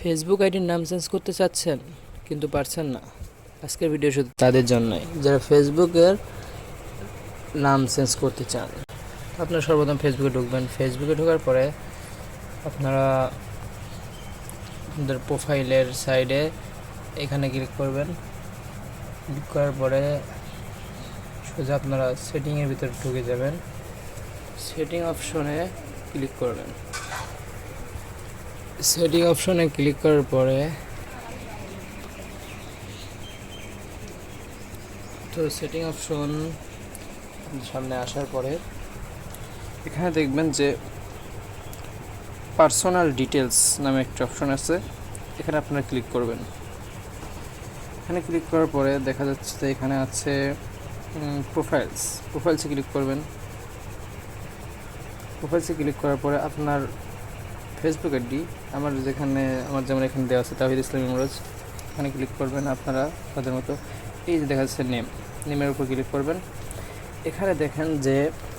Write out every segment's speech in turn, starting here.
Facebook আইডির নাম change করতে চাচ্ছেন, কিন্তু পারছেন না। আজকের ভিডিও শুধু তাদের জন্যই। যারা ফেসবুকের নাম চেঞ্জ করতে চান, আপনারা সর্বপ্রথম ফেসবুকে ঢুকবেন। ফেসবুকে ঢোকার পরে আপনারা আপনাদের প্রোফাইলের সাইডে এখানে ক্লিক করবেন। ক্লিক করার পরে সোজা আপনারা সেটিংয়ের ভিতরে ঢুকে যাবেন। সেটিং অপশনে ক্লিক করবেন। সেটিং অপশনে ক্লিক করার পরে তো সেটিং অপশন সামনে আসার পরে এখানে দেখবেন যে পার্সোনাল ডিটেলস নামে একটা অপশন আছে, এখানে আপনারা ক্লিক করবেন। এখানে ক্লিক করার পরে দেখা যাচ্ছে যে এখানে আছে প্রোফাইলস প্রোফাইলসে ক্লিক করবেন। প্রোফাইলসে ক্লিক করার পরে আপনার ফেসবুক আইডি আমার যেখানে, আমার যেমন এখানে দেওয়া আছে তাহিদ ইসলাম ইমরোজ, এখানে ক্লিক করবেন আপনারা, তাদের মতো। এই যে দেখা যাচ্ছে নেম নেমের উপর ক্লিক করবেন। এখানে দেখেন যে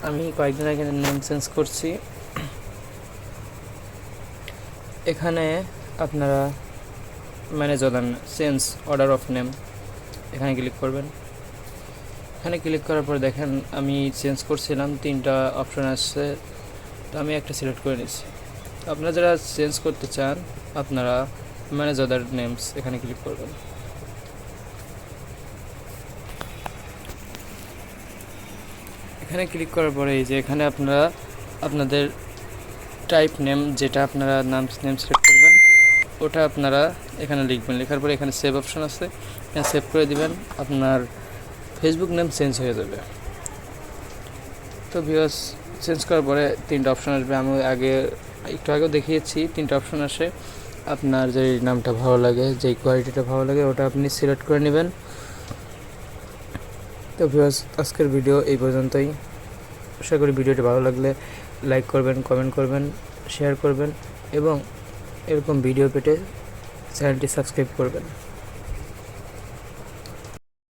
আমি কয়েকদিন আগে নেম চেঞ্জ করছি। এখানে আপনারা manage other change order of name এখানে ক্লিক করবেন। এখানে ক্লিক করার পর দেখেন আমি চেঞ্জ করছিলাম, তিনটা অপশন আসছে, তো আমি একটা সিলেক্ট করে নিচ্ছি। আপনারা যারা চেঞ্জ করতে চান, আপনারা ম্যানেজ অদার নেমস এখানে ক্লিক করবেন। এখানে ক্লিক করার পরে এই যে এখানে আপনারা আপনাদের টাইপ নেম যেটা আপনারা নাম নেম সিলেক্ট করবেন, ওটা আপনারা এখানে লিখবেন। লেখার পরে এখানে সেভ অপশন আছে। এখানে সেভ করে দিবেন, আপনার ফেসবুক নেম চেঞ্জ হয়ে যাবে। তো ভিউয়ার্স চেঞ্জ করার পরে তিনটা অপশন আসবে। আমি আগে, একটু আগেও দেখিয়েছি, তিনটা অপশন আসে। আপনার যে নামটা ভালো লাগে যেই কোয়ালিটিটা ভালো লাগে, ওটা আপনি সিলেক্ট করে নেবেন। তো ভিউয়ার্স আজকের ভিডিও এই পর্যন্তই। আশা করি ভিডিওটি ভালো লাগলে লাইক করবেন কমেন্ট করবেন শেয়ার করবেন এবং এরকম ভিডিও পেটে চ্যানেলটি সাবস্ক্রাইব করবেন।